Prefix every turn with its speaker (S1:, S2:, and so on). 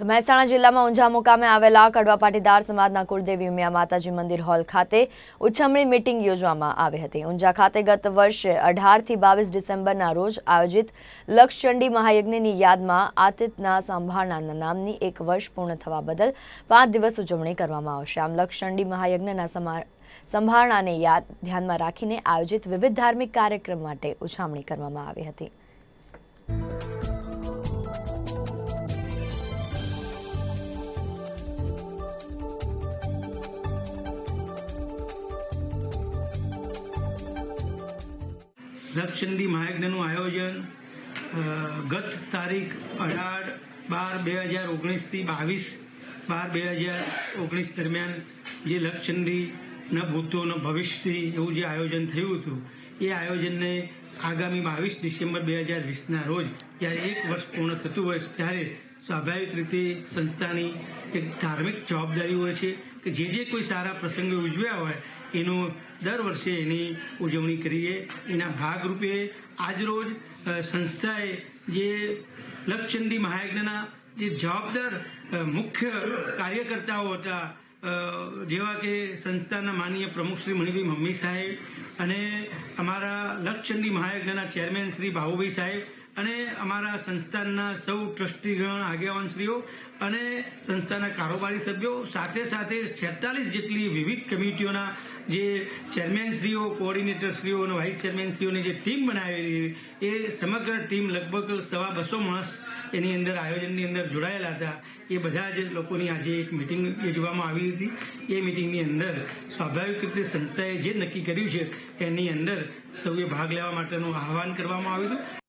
S1: તો મહેસાણા જિલ્લામાં ઊંઝા મુકામે આવેલા કડવા પાટીદાર સમાજના કુળદેવી ઉમિયા માતાજી મંદિર હોલ ખાતે ઉછમણી મીટિંગ યોજવામાં આવી હતી. ઊંઝા ખાતે ગત વર્ષે અઢારથી બાવીસ ડિસેમ્બરના રોજ આયોજિત લક્ષચંડી મહાયજ્ઞની યાદમાં આતિથના સંભાળનાના નામની એક વર્ષ પૂર્ણ થવા બદલ પાંચ દિવસ ઉજવણી કરવામાં આવશે. આમ લક્ષચંડી મહાયજ્ઞના સંભાળનાને યાદ ધ્યાનમાં રાખીને આયોજિત વિવિધ ધાર્મિક કાર્યક્રમ માટે ઉછામણી કરવામાં આવી હતી.
S2: લક્ષચંડી મહાયજ્ઞનું આયોજન ગત તારીખ અઢાર બાર બે હજાર ઓગણીસથી બાવીસ બાર બે હજાર ઓગણીસ દરમિયાન જે લક્ષચંડી ન ભૂતો ન ભવિષ્યથી એવું જે આયોજન થયું હતું, એ આયોજનને આગામી બાવીસ ડિસેમ્બર બે હજાર વીસના રોજ જ્યારે એક વર્ષ પૂર્ણ થતું હોય ત્યારે સ્વાભાવિક રીતે સંસ્થાની એક ધાર્મિક જવાબદારી હોય છે કે જે જે કોઈ સારા પ્રસંગો ઉજવ્યા હોય એનું દર વર્ષે એની ઉજવણી કરીએ. એના ભાગરૂપે આજરોજ સંસ્થાએ જે લક્ષચંડી મહાયજ્ઞના જે જવાબદાર મુખ્ય કાર્યકર્તાઓ હતા જેવા કે સંસ્થાના માનનીય પ્રમુખ શ્રી મણિભાઈ મમ્મી સાહેબ અને અમારા લક્ષચંડી મહાયજ્ઞના ચેરમેન શ્રી ભાવુભાઈ સાહેબ અને અમારા સંસ્થાનના સૌ ટ્રસ્ટીગણ, આગેવાનશ્રીઓ અને સંસ્થાના કારોબારી સભ્યો સાથે સાથે છેતાલીસ જેટલી વિવિધ કમિટીઓના જે ચેરમેનશ્રીઓ કોઓર્ડિનેટરશ્રીઓ અને વાઇસ ચેરમેનશ્રીઓની જે ટીમ બનાવેલી એ સમગ્ર ટીમ લગભગ સવા બસો માણસ એની અંદર આયોજનની અંદર જોડાયેલા હતા. એ બધા જ લોકોની આજે એક મિટિંગ યોજવામાં આવી હતી. એ મિટિંગની અંદર સ્વાભાવિક રીતે સંસ્થાએ જે નક્કી કર્યું છે, એની અંદર સૌએ ભાગ લેવા માટેનું આહવાન કરવામાં આવ્યું હતું.